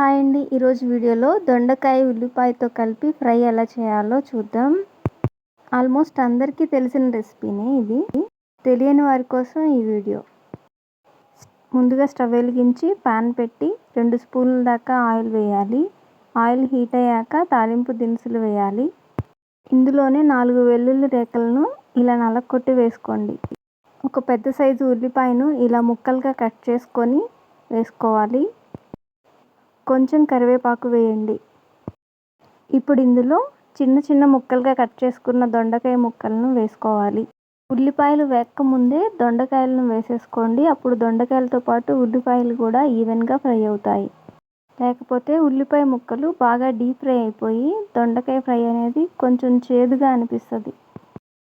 Hi అండి. ఈరోజు వీడియోలో దొండకాయ ఉల్లిపాయతో కలిపి ఫ్రై ఎలా చేయాలో చూద్దాం. ఆల్మోస్ట్ అందరికీ తెలిసిన రెసిపీనే ఇది. తెలియని వారి కోసం ఈ వీడియో. ముందుగా స్టవ్ వెలిగించి పాన్ పెట్టి రెండు స్పూన్ల దాకా ఆయిల్ వేయాలి. ఆయిల్ హీట్ అయ్యాక తాలింపు దినుసులు వేయాలి. ఇందులోనే నాలుగు వెల్లుల్లి రేఖలను ఇలా నలకొట్టి వేసుకోండి. ఒక పెద్ద సైజు ఉల్లిపాయను ఇలా ముక్కలుగా కట్ చేసుకొని వేసుకోవాలి. కొంచెం కరివేపాకు వేయండి. ఇప్పుడు ఇందులో చిన్న చిన్న ముక్కలుగా కట్ చేసుకున్న దొండకాయ ముక్కలను వేసుకోవాలి. ఉల్లిపాయలు వేక్క ముందే దొండకాయలను వేసేసుకోండి. అప్పుడు దొండకాయలతో పాటు ఉల్లిపాయలు కూడా ఈవెన్గా ఫ్రై అవుతాయి. లేకపోతే ఉల్లిపాయ ముక్కలు బాగా డీప్ ఫ్రై అయిపోయి దొండకాయ ఫ్రై అనేది కొంచెం చేదుగా అనిపిస్తుంది.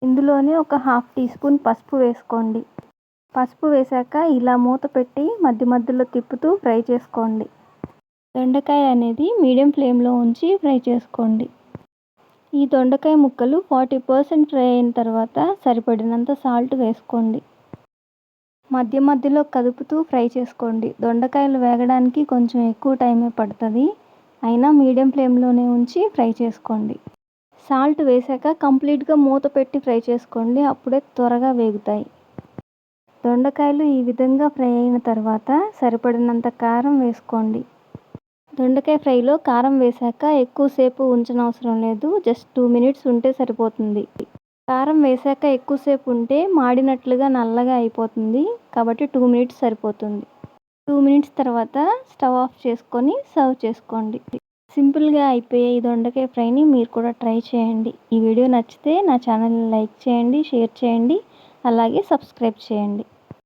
ఇందులోనే ఒక హాఫ్ టీ స్పూన్ పసుపు వేసుకోండి. పసుపు వేశాక ఇలా మూత పెట్టి మధ్య మధ్యలో తిప్పుతూ ఫ్రై చేసుకోండి. దొండకాయ అనేది మీడియం ఫ్లేమ్లో ఉంచి ఫ్రై చేసుకోండి. ఈ దొండకాయ ముక్కలు ఫార్టీ పర్సెంట్ ఫ్రై అయిన తర్వాత సరిపడినంత సాల్ట్ వేసుకోండి. మధ్య మధ్యలో కదుపుతూ ఫ్రై చేసుకోండి. దొండకాయలు వేగడానికి కొంచెం ఎక్కువ టైమే పడుతుంది. అయినా మీడియం ఫ్లేమ్లోనే ఉంచి ఫ్రై చేసుకోండి. సాల్ట్ వేసాక కంప్లీట్గా మూత పెట్టి ఫ్రై చేసుకోండి. అప్పుడే త్వరగా వేగుతాయి. దొండకాయలు ఈ విధంగా ఫ్రై అయిన తర్వాత సరిపడినంత కారం వేసుకోండి. దొండకాయ ఫ్రైలో కారం వేశాక ఎక్కువసేపు ఉంచనవసరం లేదు. జస్ట్ టూ మినిట్స్ ఉంటే సరిపోతుంది. కారం వేశాక ఎక్కువసేపు ఉంటే మాడినట్లుగా నల్లగా అయిపోతుంది. కాబట్టి టూ మినిట్స్ సరిపోతుంది. టూ మినిట్స్ తర్వాత స్టవ్ ఆఫ్ చేసుకొని సర్వ్ చేసుకోండి. సింపుల్గా అయిపోయే ఈ దొండకాయ ఫ్రైని మీరు కూడా ట్రై చేయండి. ఈ వీడియో నచ్చితే నా ఛానల్ని లైక్ చేయండి షేర్ చేయండి అలాగే సబ్స్క్రైబ్ చేయండి.